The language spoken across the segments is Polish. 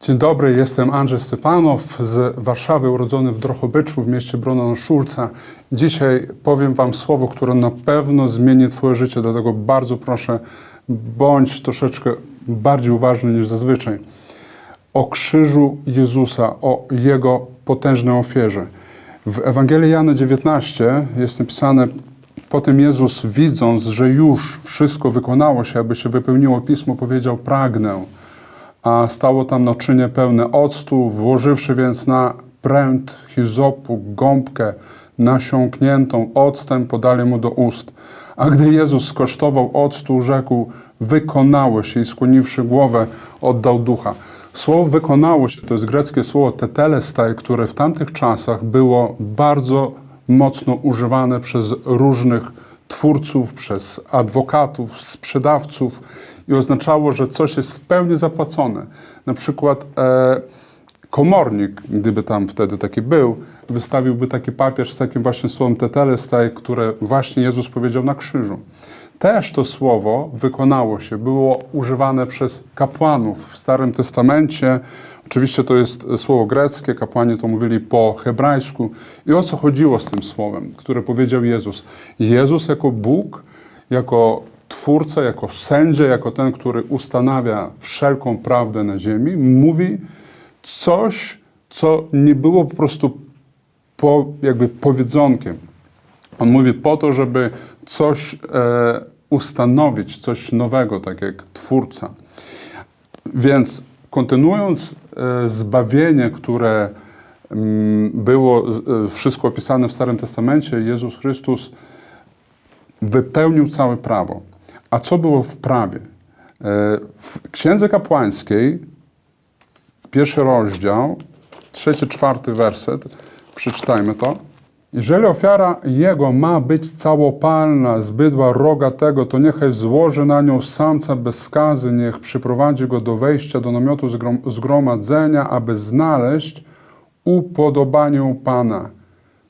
Dzień dobry, jestem Andrzej Stepanow z Warszawy, urodzony w Drochobyczu w mieście Brona Szulca. Dzisiaj powiem Wam słowo, które na pewno zmieni Twoje życie, dlatego bardzo proszę, bądź troszeczkę bardziej uważny niż zazwyczaj. O krzyżu Jezusa, o Jego potężnej ofierze. W Ewangelii Jana 19 jest napisane, potem Jezus widząc, że już wszystko wykonało się, aby się wypełniło Pismo, powiedział, pragnę a stało tam naczynie pełne octu, włożywszy więc na pręt hizopu gąbkę nasiąkniętą octem, podali mu do ust. A gdy Jezus skosztował octu, rzekł, wykonało się i skłoniwszy głowę, oddał ducha. Słowo wykonało się to jest greckie słowo tetelestai, które w tamtych czasach było bardzo mocno używane przez różnych twórców, przez adwokatów, sprzedawców i oznaczało, że coś jest w pełni zapłacone. Na przykład e, komornik, gdyby tam wtedy taki był, wystawiłby taki papier z takim właśnie słowem tetelestai, które właśnie Jezus powiedział na krzyżu. Też to słowo wykonało się, było używane przez kapłanów w Starym Testamencie. Oczywiście to jest słowo greckie, kapłani to mówili po hebrajsku. I o co chodziło z tym słowem, które powiedział Jezus? Jezus jako Bóg, jako Twórca, jako sędzia, jako ten, który ustanawia wszelką prawdę na ziemi, mówi coś, co nie było po prostu po, jakby powiedzonkiem. On mówi po to, żeby coś e, ustanowić, coś nowego, tak jak Twórca. Więc kontynuując e, zbawienie, które mm, było e, wszystko opisane w Starym Testamencie, Jezus Chrystus wypełnił całe prawo. A co było w prawie? E, w Księdze Kapłańskiej, pierwszy rozdział, trzeci, czwarty werset, przeczytajmy to. Jeżeli ofiara jego ma być całopalna z bydła rogatego, to niechaj złoży na nią samca bez skazy, niech przyprowadzi go do wejścia do namiotu zgromadzenia, aby znaleźć upodobanie Pana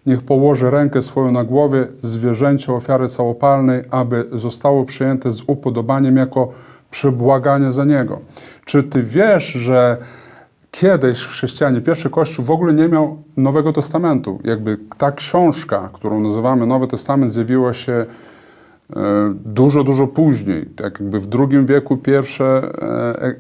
niech położy rękę swoją na głowie zwierzęcia ofiary całopalnej, aby zostało przyjęte z upodobaniem jako przebłaganie za niego. Czy ty wiesz, że kiedyś chrześcijanie, pierwszy Kościół w ogóle nie miał Nowego Testamentu? Jakby ta książka, którą nazywamy Nowy Testament, zjawiła się e, dużo, dużo później. Tak jakby w II wieku pierwsze, e, e,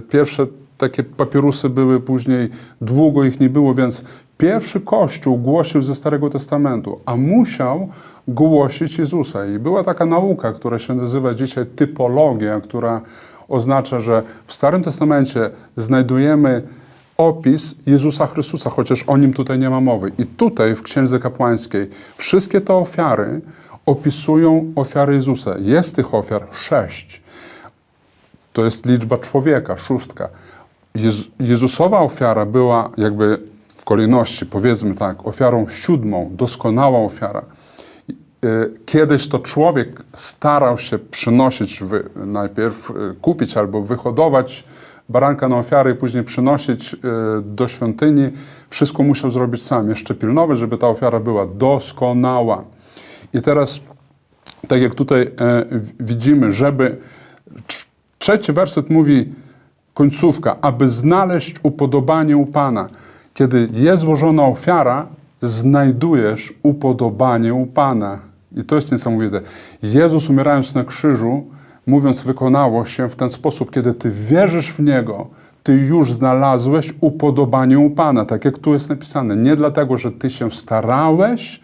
pierwsze takie papirusy były, później długo ich nie było, więc Pierwszy Kościół głosił ze Starego Testamentu, a musiał głosić Jezusa. I była taka nauka, która się nazywa dzisiaj typologia, która oznacza, że w Starym Testamencie znajdujemy opis Jezusa Chrystusa, chociaż o nim tutaj nie ma mowy. I tutaj w Księdze Kapłańskiej wszystkie te ofiary opisują ofiary Jezusa. Jest tych ofiar sześć. To jest liczba człowieka, szóstka. Jezusowa ofiara była jakby w kolejności, powiedzmy tak, ofiarą siódmą, doskonała ofiara. E, kiedyś to człowiek starał się przynosić, najpierw e, kupić albo wyhodować baranka na ofiarę i później przynosić e, do świątyni. Wszystko musiał zrobić sam, jeszcze pilnować, żeby ta ofiara była doskonała. I teraz, tak jak tutaj widzimy, żeby trzeci werset mówi, końcówka, aby znaleźć upodobanie u Pana. Kiedy jest złożona ofiara, znajdujesz upodobanie u Pana. I to jest niesamowite. Jezus umierając na krzyżu, mówiąc wykonało się w ten sposób, kiedy ty wierzysz w Niego, ty już znalazłeś upodobanie u Pana, tak jak tu jest napisane. Nie dlatego, że ty się starałeś,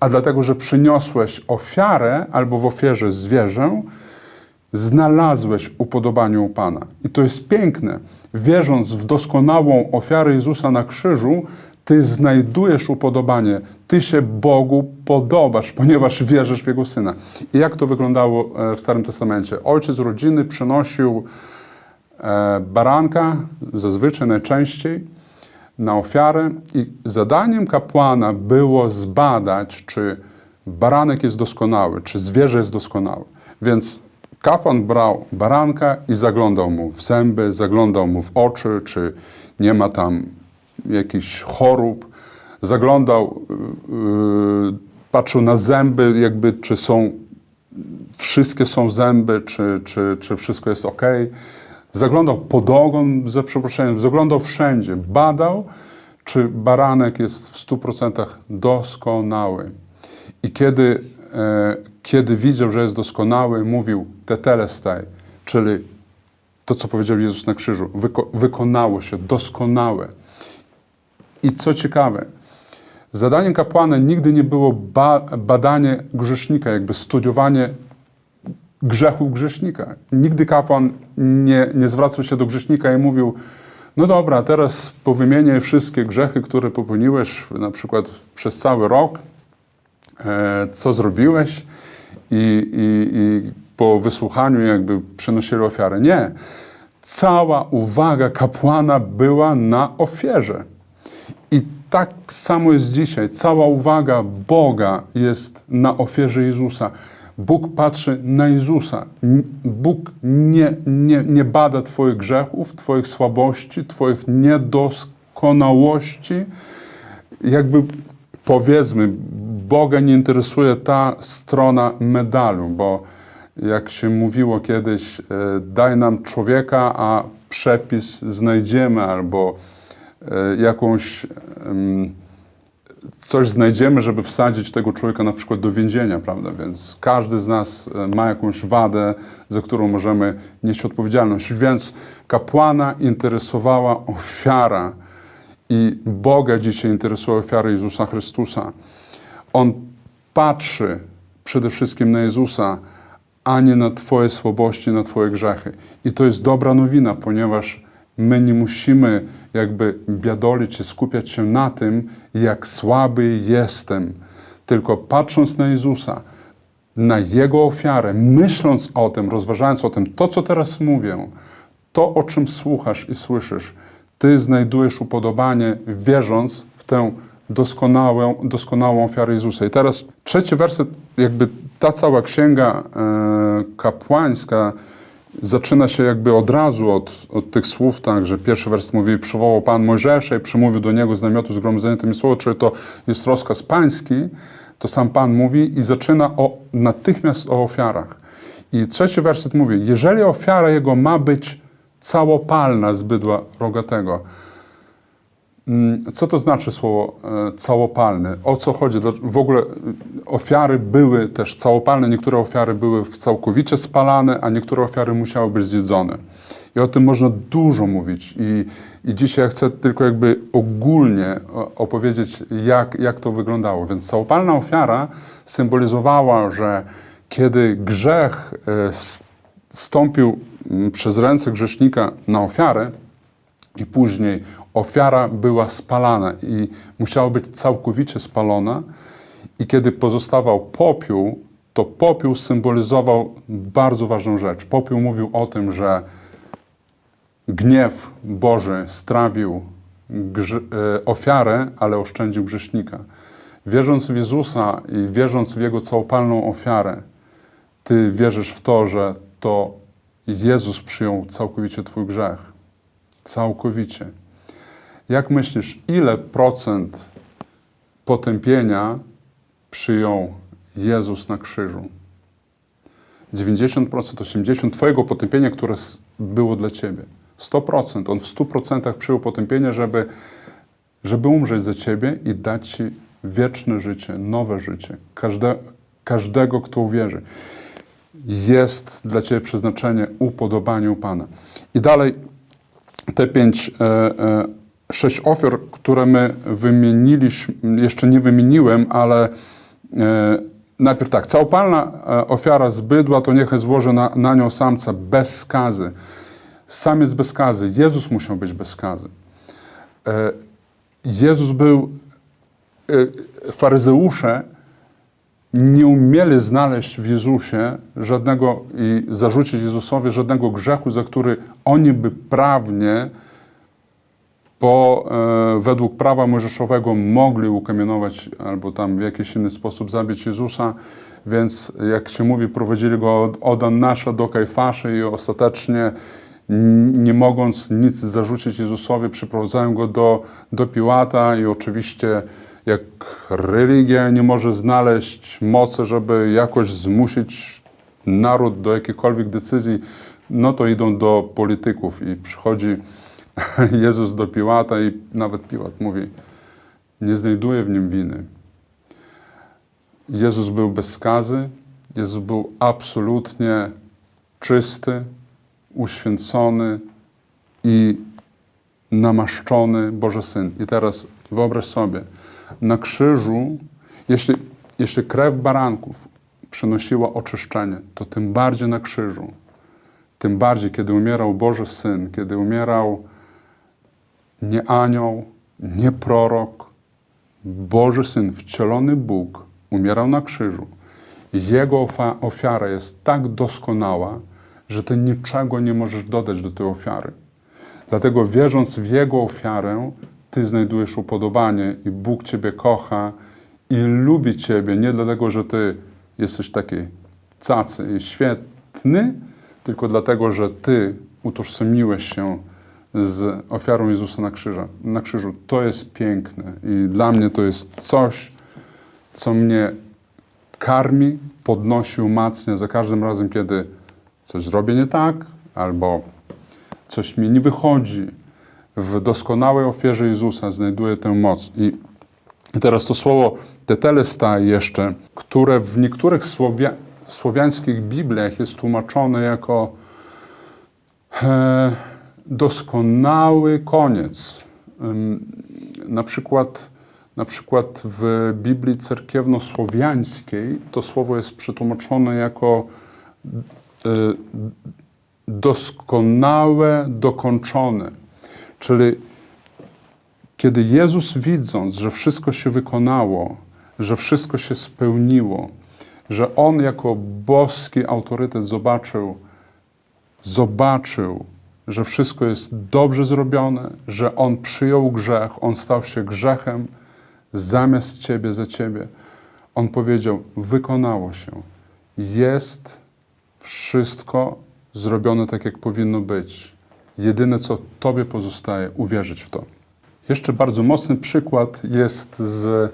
a dlatego, że przyniosłeś ofiarę albo w ofierze zwierzę, znalazłeś upodobanie u Pana. I to jest piękne. Wierząc w doskonałą ofiarę Jezusa na krzyżu, ty znajdujesz upodobanie. Ty się Bogu podobasz, ponieważ wierzysz w Jego Syna. I jak to wyglądało e, w Starym Testamencie? Ojciec rodziny przynosił e, baranka, zazwyczaj najczęściej, na ofiarę i zadaniem kapłana było zbadać, czy baranek jest doskonały, czy zwierzę jest doskonałe. Więc Kapłan brał baranka i zaglądał mu w zęby, zaglądał mu w oczy, czy nie ma tam jakichś chorób. Zaglądał, yy, patrzył na zęby, jakby czy są wszystkie są zęby, czy, czy, czy wszystko jest ok. Zaglądał pod ogon, za przeproszeniem, zaglądał wszędzie, badał, czy baranek jest w 100% doskonały. I kiedy, e, kiedy widział, że jest doskonały, mówił tetelestai, czyli to, co powiedział Jezus na krzyżu, wyko wykonało się, doskonałe. I co ciekawe, zadaniem kapłana nigdy nie było ba badanie grzesznika, jakby studiowanie grzechów grzesznika. Nigdy kapłan nie, nie zwracał się do grzesznika i mówił, no dobra, teraz powymienię wszystkie grzechy, które popełniłeś na przykład przez cały rok, e, co zrobiłeś i, i, i po wysłuchaniu jakby przynosili ofiarę. Nie. Cała uwaga kapłana była na ofierze. Tak samo jest dzisiaj. Cała uwaga Boga jest na ofierze Jezusa. Bóg patrzy na Jezusa. Bóg nie, nie, nie bada Twoich grzechów, Twoich słabości, Twoich niedoskonałości. Jakby powiedzmy, Boga nie interesuje ta strona medalu, bo jak się mówiło kiedyś, e, daj nam człowieka, a przepis znajdziemy, albo jakąś em, coś znajdziemy, żeby wsadzić tego człowieka na przykład do więzienia, prawda? Więc każdy z nas e, ma jakąś wadę, za którą możemy nieść odpowiedzialność. Więc kapłana interesowała ofiara i Boga dzisiaj interesuje ofiara Jezusa Chrystusa. On patrzy przede wszystkim na Jezusa, a nie na Twoje słabości, na Twoje grzechy. I to jest dobra nowina, ponieważ my nie musimy jakby biadolić i skupiać się na tym, jak słaby jestem, tylko patrząc na Jezusa, na Jego ofiarę, myśląc o tym, rozważając o tym, to co teraz mówię, to o czym słuchasz i słyszysz, Ty znajdujesz upodobanie, wierząc w tę doskonałą, doskonałą ofiarę Jezusa. I teraz trzeci werset, jakby ta cała księga e, kapłańska zaczyna się jakby od razu od, od tych słów, tak, że pierwszy wers mówi, przywołał Pan Mojżesza i przemówił do niego z namiotu zgromadzenia tymi słowy, czyli to jest rozkaz pański, to sam Pan mówi i zaczyna o, natychmiast o ofiarach. I trzeci werset mówi, jeżeli ofiara jego ma być całopalna z bydła rogatego, Co to znaczy słowo e, całopalny? O co chodzi? W ogóle e, ofiary były też całopalne, niektóre ofiary były całkowicie spalane, a niektóre ofiary musiały być zjedzone. I o tym można dużo mówić. I, i dzisiaj chcę tylko jakby ogólnie opowiedzieć, jak, jak to wyglądało. Więc całopalna ofiara symbolizowała, że kiedy grzech e, stąpił mm, przez ręce grzesznika na ofiarę, i później ofiara była spalana i musiała być całkowicie spalona. I kiedy pozostawał popiół, to popiół symbolizował bardzo ważną rzecz. Popiół mówił o tym, że gniew Boży strawił e, ofiarę, ale oszczędził grzesznika. Wierząc w Jezusa i wierząc w Jego całopalną ofiarę, Ty wierzysz w to, że to Jezus przyjął całkowicie Twój grzech. Całkowicie. Jak myślisz, ile procent potępienia przyjął Jezus na krzyżu? 90%, 80% Twojego potępienia, które było dla Ciebie. 100%. On w 100% przyjął potępienie, żeby, żeby umrzeć za Ciebie i dać Ci wieczne życie, nowe życie. Każde, każdego, kto uwierzy. Jest dla Ciebie przeznaczenie upodobanie u Pana. I dalej te pięć, e, e, sześć ofiar, które my wymieniliśmy, jeszcze nie wymieniłem, ale e, najpierw tak, całopalna ofiara z bydła, to niechaj złoży na, na nią samca bez skazy. Samiec bez skazy. Jezus musiał być bez skazy. Jezus był, faryzeusze nie umieli znaleźć w Jezusie żadnego i zarzucić Jezusowi żadnego grzechu, za który oni by prawnie po, e, według prawa mojżeszowego mogli ukamienować albo tam w jakiś inny sposób zabić Jezusa, więc jak się mówi, prowadzili go od, od do Kajfaszy i ostatecznie nie mogąc nic zarzucić Jezusowi, przyprowadzają go do, do Piłata i oczywiście jak religia nie może znaleźć mocy, żeby jakoś zmusić naród do jakichkolwiek decyzji, no to idą do polityków i przychodzi Jezus do Piłata i nawet Piłat mówi, nie znajduje w nim winy. Jezus był bez skazy, Jezus był absolutnie czysty, uświęcony i namaszczony Boży Syn. I teraz wyobraź sobie, na krzyżu, jeśli, jeśli krew baranków przynosiła oczyszczenie, to tym bardziej na krzyżu, tym bardziej, kiedy umierał Boży Syn, kiedy umierał nie anioł, nie prorok, Boży Syn, wcielony Bóg, umierał na krzyżu. Jego ofiara jest tak doskonała, że ty niczego nie możesz dodać do tej ofiary. Dlatego wierząc w Jego ofiarę, ty znajdujesz upodobanie i Bóg ciebie kocha i lubi ciebie nie dlatego, że ty jesteś taki cacy i świetny, tylko dlatego, że ty utożsamiłeś się z ofiarą Jezusa na, krzyża, na krzyżu. To jest piękne i dla mnie to jest coś, co mnie karmi, podnosi, umacnia za każdym razem, kiedy coś zrobię nie tak, albo coś mi nie wychodzi. W doskonałej ofierze Jezusa znajduję tę moc. I teraz to słowo tetelestai jeszcze, które w niektórych słowia, słowiańskich Bibliach jest tłumaczone jako e, doskonały koniec. Na przykład, na przykład w Biblii cerkiewno-słowiańskiej to słowo jest przetłumaczone jako e, doskonałe, dokończone. Czyli kiedy Jezus widząc, że wszystko się wykonało, że wszystko się spełniło, że On jako boski autorytet zobaczył, zobaczył, że wszystko jest dobrze zrobione, że On przyjął grzech, On stał się grzechem zamiast Ciebie, za Ciebie. On powiedział, wykonało się. Jest wszystko zrobione tak, jak powinno być. Jedyne, co Tobie pozostaje, uwierzyć w to. Jeszcze bardzo mocny przykład jest z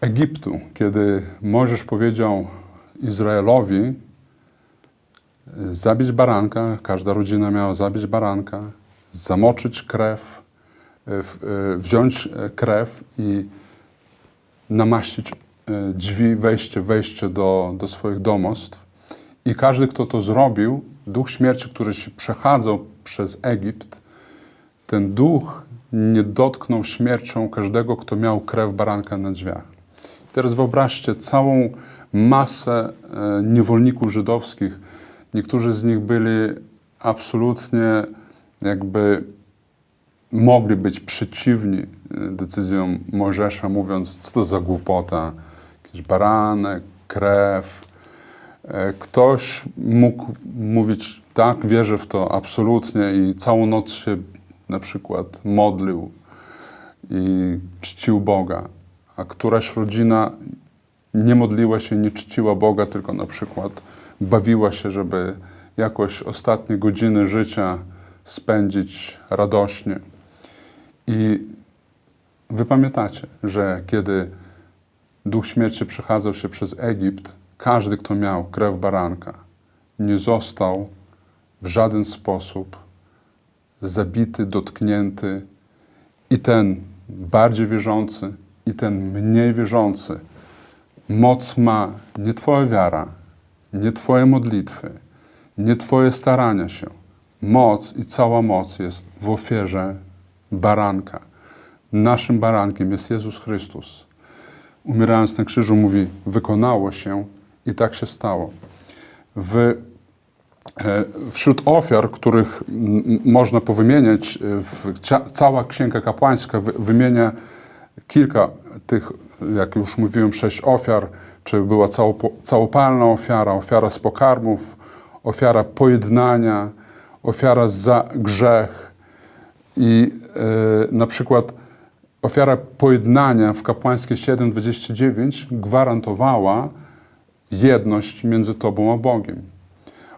Egiptu, kiedy Mojżesz powiedział Izraelowi, zabić baranka, każda rodzina miała zabić baranka, zamoczyć krew, e, e, wziąć e, krew i namaścić drzwi, wejście, wejście do, do swoich domostw. I każdy, kto to zrobił, duch śmierci, który się przechadzał przez Egipt, ten duch nie dotknął śmiercią każdego, kto miał krew baranka na drzwiach. Teraz wyobraźcie całą masę niewolników żydowskich, Niektórzy z nich byli absolutnie jakby mogli być przeciwni e, decyzjom Mojżesza, mówiąc, co to za głupota, jakiś baranek, krew. E, ktoś mógł mówić, tak, wierzę w to absolutnie i całą noc się na przykład modlił i czcił Boga, a któraś rodzina nie modliła się, nie czciła Boga, tylko na przykład bawiła się, żeby jakoś ostatnie godziny życia spędzić radośnie. I wy pamiętacie, że kiedy duch śmierci przechadzał się przez Egipt, każdy, kto miał krew baranka, nie został w żaden sposób zabity, dotknięty i ten bardziej wierzący, i ten mniej wierzący. Moc ma nie Twoja wiara, nie Twoje modlitwy, nie Twoje starania się. Moc i cała moc jest w ofierze baranka. Naszym barankiem jest Jezus Chrystus. Umierając na krzyżu mówi, wykonało się i tak się stało. W, e, wśród ofiar, których można powymieniać, e, cała Księga Kapłańska wymienia kilka tych, jak już mówiłem, sześć ofiar, czy była całopalna ofiara, ofiara z pokarmów, ofiara pojednania, ofiara za grzech. I e, na przykład ofiara pojednania w kapłańskiej 7:29 gwarantowała jedność między Tobą a Bogiem.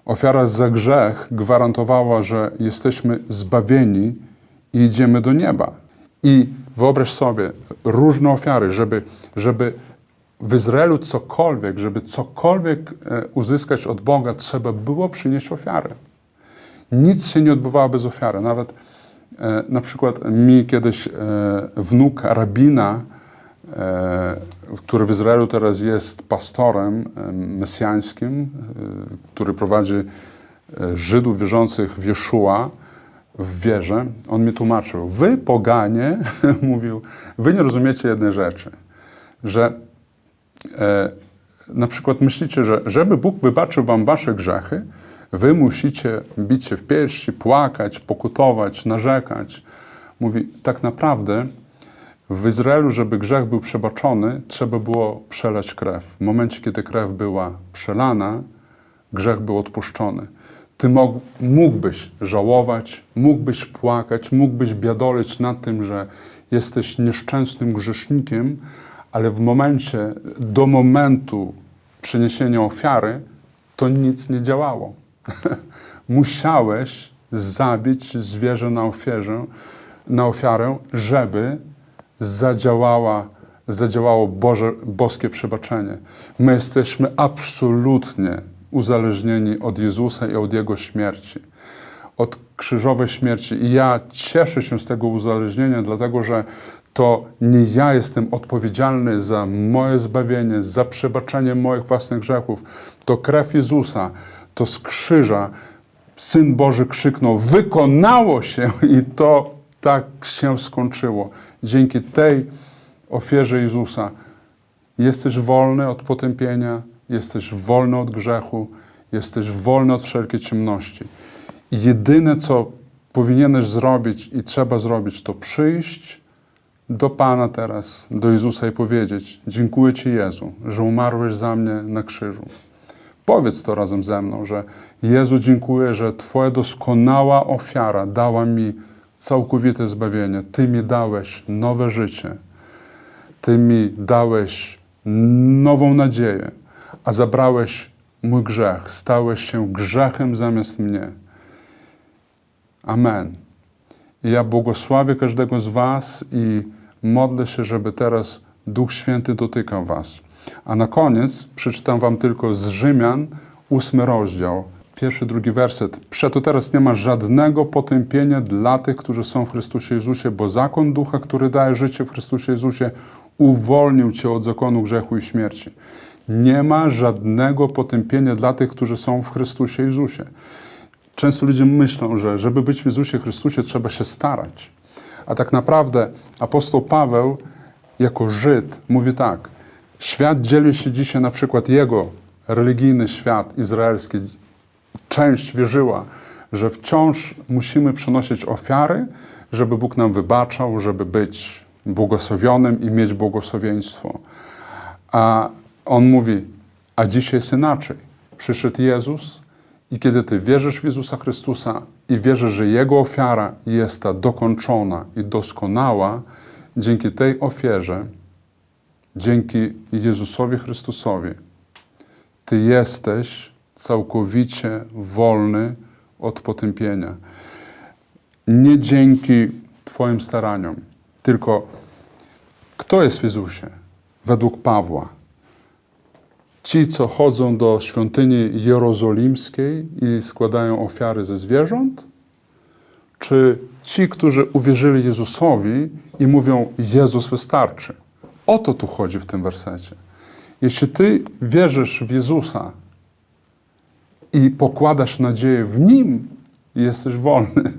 Ofiara za grzech gwarantowała, że jesteśmy zbawieni i idziemy do nieba. I wyobraź sobie, różne ofiary, żeby, żeby w Izraelu cokolwiek, żeby cokolwiek e, uzyskać od Boga, trzeba było przynieść ofiarę. Nic się nie odbywało bez ofiary. Nawet e, na przykład mi kiedyś e, wnuk rabina, który w Izraelu teraz jest pastorem e, mesjańskim, e, który prowadzi e, Żydów wierzących w Jeszua, w wierze, on mi tłumaczył, wy poganie, mówił, wy nie rozumiecie jednej rzeczy, że e, na przykład myślicie, że żeby Bóg wybaczył wam wasze grzechy, wy musicie bić się w piersi, płakać, pokutować, narzekać. Mówi, tak naprawdę w Izraelu, żeby grzech był przebaczony, trzeba było przelać krew. W momencie, kiedy krew była przelana, grzech był odpuszczony. Ty mógł, mógłbyś żałować, mógłbyś płakać, mógłbyś biadolić nad tym, że jesteś nieszczęsnym grzesznikiem, ale w momencie, do momentu przyniesienia ofiary, to nic nie działało. Musiałeś zabić zwierzę na, ofierze, na ofiarę, żeby zadziałała, zadziałało Boże, boskie przebaczenie. My jesteśmy absolutnie uzależnieni od Jezusa i od Jego śmierci, od krzyżowej śmierci. I ja cieszę się z tego uzależnienia, dlatego że to nie ja jestem odpowiedzialny za moje zbawienie, za przebaczenie moich własnych grzechów. To krew Jezusa, to z krzyża Syn Boży krzyknął: Wykonało się! I to tak się skończyło. Dzięki tej ofierze Jezusa jesteś wolny od potępienia, jesteś wolny od grzechu, jesteś wolny od wszelkiej ciemności. I jedyne, co powinieneś zrobić i trzeba zrobić, to przyjść do Pana teraz, do Jezusa i powiedzieć: Dziękuję Ci, Jezu, że umarłeś za mnie na krzyżu. Powiedz to razem ze mną, że Jezu, dziękuję, że Twoja doskonała ofiara dała mi całkowite zbawienie. Ty mi dałeś nowe życie. Ty mi dałeś nową nadzieję, a zabrałeś mój grzech. Stałeś się grzechem zamiast mnie. Amen. I ja błogosławię każdego z Was i modlę się, żeby teraz Duch Święty dotykał Was. A na koniec przeczytam Wam tylko z Rzymian, ósmy rozdział, pierwszy, drugi werset. Przeto teraz nie ma żadnego potępienia dla tych, którzy są w Chrystusie Jezusie, bo zakon Ducha, który daje życie w Chrystusie Jezusie, uwolnił Cię od zakonu grzechu i śmierci. Nie ma żadnego potępienia dla tych, którzy są w Chrystusie Jezusie. Często ludzie myślą, że żeby być w Jezusie Chrystusie trzeba się starać. A tak naprawdę apostoł Paweł jako Żyd mówi tak. Świat dzieli się dzisiaj na przykład jego religijny świat izraelski. Część wierzyła, że wciąż musimy przynosić ofiary, żeby Bóg nam wybaczał, żeby być błogosławionym i mieć błogosławieństwo. A on mówi, a dzisiaj jest inaczej. Przyszedł Jezus i kiedy ty wierzysz w Jezusa Chrystusa i wierzysz, że Jego ofiara jest ta dokończona i doskonała, dzięki tej ofierze, dzięki Jezusowi Chrystusowi, ty jesteś całkowicie wolny od potępienia. Nie dzięki Twoim staraniom, tylko kto jest w Jezusie? Według Pawła. Ci, co chodzą do świątyni jerozolimskiej i składają ofiary ze zwierząt? Czy ci, którzy uwierzyli Jezusowi i mówią: Jezus wystarczy? O to tu chodzi w tym wersecie. Jeśli ty wierzysz w Jezusa i pokładasz nadzieję w Nim, jesteś wolny.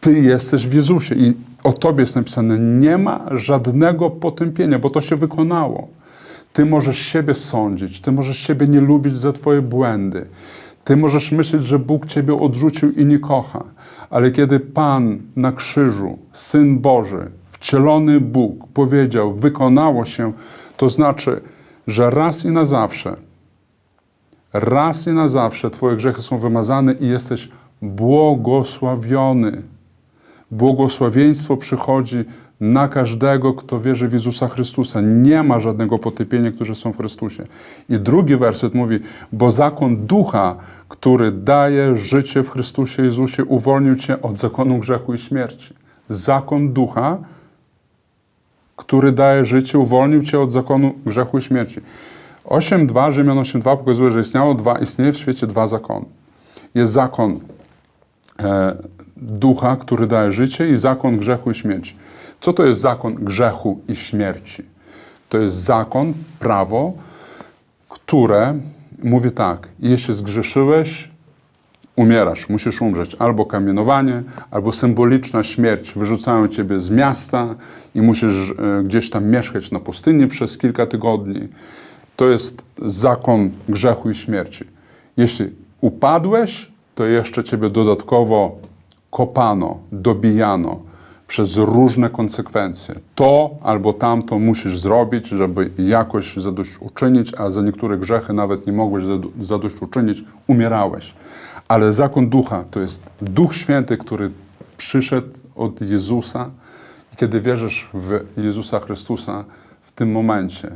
Ty jesteś w Jezusie i o Tobie jest napisane, nie ma żadnego potępienia, bo to się wykonało. Ty możesz siebie sądzić, Ty możesz siebie nie lubić za Twoje błędy. Ty możesz myśleć, że Bóg Ciebie odrzucił i nie kocha. Ale kiedy Pan na krzyżu, Syn Boży, wcielony Bóg powiedział, wykonało się, to znaczy, że raz i na zawsze, raz i na zawsze Twoje grzechy są wymazane i jesteś błogosławiony Błogosławieństwo przychodzi na każdego, kto wierzy w Jezusa Chrystusa. Nie ma żadnego potępienia, którzy są w Chrystusie. I drugi werset mówi, bo zakon ducha, który daje życie w Chrystusie Jezusie, uwolnił cię od zakonu grzechu i śmierci. Zakon ducha, który daje życie, uwolnił cię od zakonu grzechu i śmierci. 8.2, Rzymian 8.2 pokazuje, że istniało dwa, istnieje w świecie dwa zakony. Jest zakon e, ducha, który daje życie i zakon grzechu i śmierci. Co to jest zakon grzechu i śmierci? To jest zakon, prawo, które mówi tak, jeśli zgrzeszyłeś, umierasz, musisz umrzeć. Albo kamienowanie, albo symboliczna śmierć. Wyrzucają ciebie z miasta i musisz e, gdzieś tam mieszkać na pustyni przez kilka tygodni. To jest zakon grzechu i śmierci. Jeśli upadłeś, to jeszcze ciebie dodatkowo kopano, dobijano przez różne konsekwencje. To albo tamto musisz zrobić, żeby jakoś zadośćuczynić, a za niektóre grzechy nawet nie mogłeś zado- zadośćuczynić, umierałeś. Ale zakon ducha to jest Duch Święty, który przyszedł od Jezusa i kiedy wierzysz w Jezusa Chrystusa, w tym momencie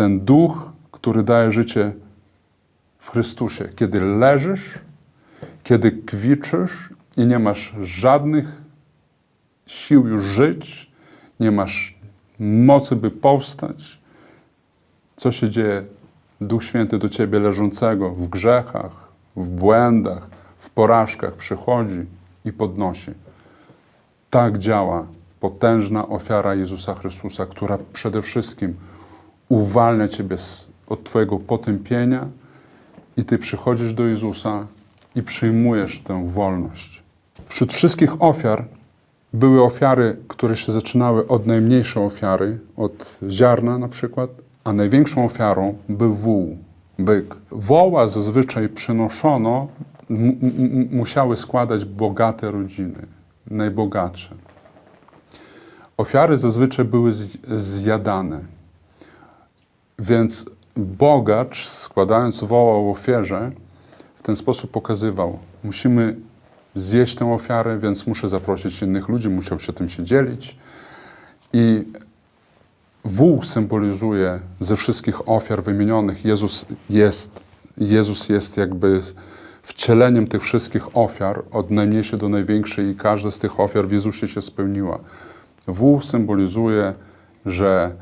ten duch, który daje życie w Chrystusie, kiedy leżysz, kiedy kwiczysz i nie masz żadnych sił już żyć, nie masz mocy, by powstać, co się dzieje? Duch Święty do ciebie leżącego w grzechach, w błędach, w porażkach przychodzi i podnosi. Tak działa potężna ofiara Jezusa Chrystusa, która przede wszystkim uwalnia ciebie od twojego potępienia i ty przychodzisz do Jezusa i przyjmujesz tę wolność. Wśród wszystkich ofiar były ofiary, które się zaczynały od najmniejszej ofiary, od ziarna na przykład, a największą ofiarą był wół, byk. Woła zazwyczaj przynoszono, musiały składać bogate rodziny, najbogatsze. Ofiary zazwyczaj były zjadane, więc bogacz, składając woła w ofierze, w ten sposób pokazywał, musimy zjeść tę ofiarę, więc muszę zaprosić innych ludzi, musiał się tym się dzielić. I wół symbolizuje ze wszystkich ofiar wymienionych, Jezus jest, Jezus jest jakby wcieleniem tych wszystkich ofiar, od najmniejszej do największej i każda z tych ofiar w Jezusie się spełniła. Wół symbolizuje, że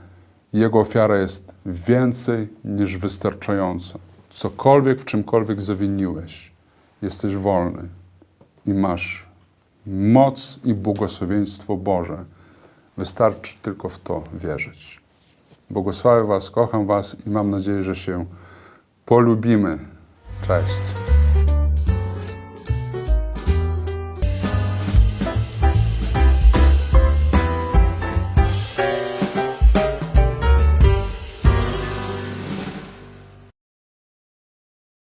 Jego ofiara jest więcej niż wystarczająca. Cokolwiek, w czymkolwiek zawiniłeś, jesteś wolny i masz moc i błogosławieństwo Boże. Wystarczy tylko w to wierzyć. Błogosławię Was, kocham Was i mam nadzieję, że się polubimy. Cześć.